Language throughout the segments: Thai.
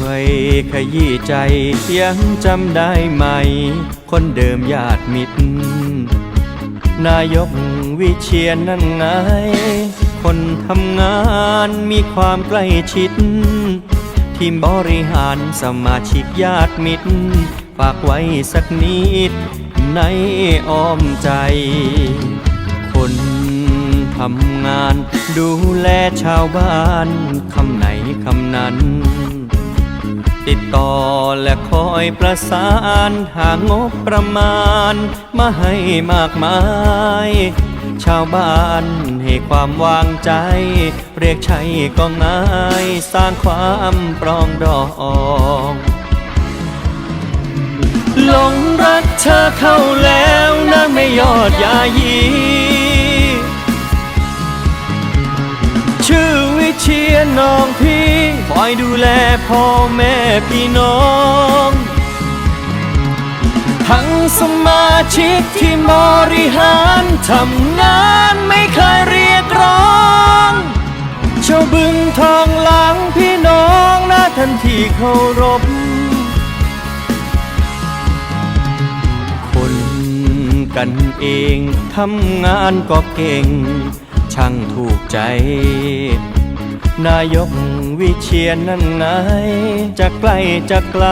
วยขยี้ใจยังจำได้ไหม คนเดิมญาติมิตร นายกวิเชียนนั่นไง คนทำงานมีความใกล้ชิด ทีมบริหารสมาชิกญาติมิตร ฝากไว้สักนิดในอ้อมใจำงาน ดูแลชาวบ้านคำไหนคำนั้น ติดต่อและคอยประสานหางบประมาณ มาให้มากมาย ชาวบ้านให้ความวางใจ เรียกใช้ก็ง่ายสร้างความปรองดองหลงรักเธอเข้าแล้วนะไม่ยอดยายี ชื่อวิเชียรน้องพี่คอยดูแลพ่อแม่พี่น้อง ทั้งสมาชิกที่บริหารทำงานไม่เคยเรียกร้องชาบึงทองหลังพี่น้องนะทันที่เคารพคนกันเองทำงานก็เก่ง ช่างถูกใจ นายกวิเชียนนั่นไงจะใกล้จะไกล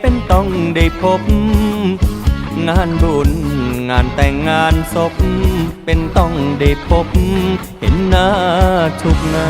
เป็นต้องได้พบ งานบุญงานแต่งงานศพ เป็นต้องได้พบ เห็นหน้าทุกหน้า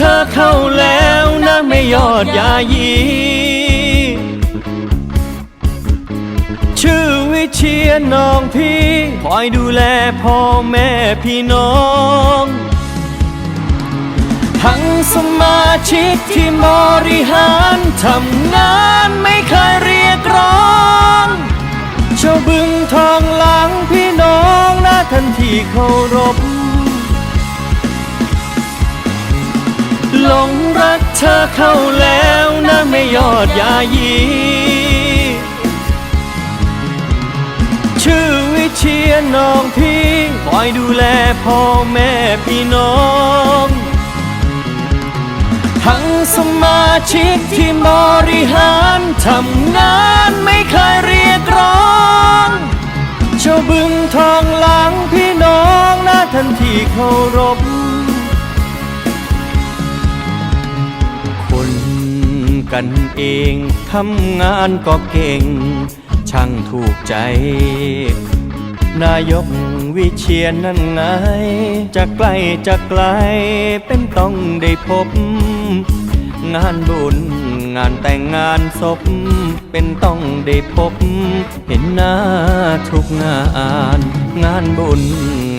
เธอเข้าแล้วนะไม่ยอดยายี ชื่อวิเชียรน้องพี่คอยดูแลพ่อแม่พี่น้อง ทั้งสมาชิกที่บริหารทำงานไม่เคยเรียกร้องชาวบึงทองหลังพี่น้องนะทันที่เคารพ เธอเข้าแล้วนะไม่ยอดยายี ชื่อวิเชียรน้องพี่คอยดูแลพ่อแม่พี่น้อง ทั้งสมาชิกที่บริหารทำงานไม่เคยเรียกร้องชาวบึงทองหลังพี่น้องนะทันที่เคารพ กันเองทำงานก็เก่ง ช่างถูกใจ นายกวิเชียนนั่นไง จะใกล้จะไกลเป็นต้องได้พบ งานบุญงานแต่งงานศพ เป็นต้องได้พบ เห็นหน้าทุกงาน งานบุญ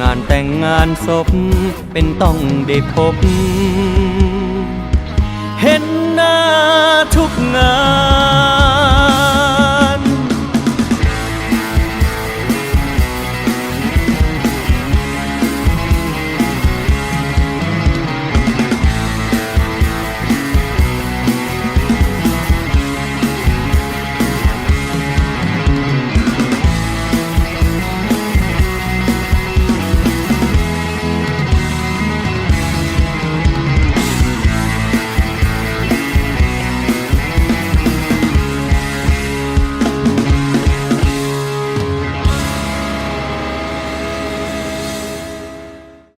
งานแต่งงานศพ เป็นต้องได้พบ เห็น ทุกงา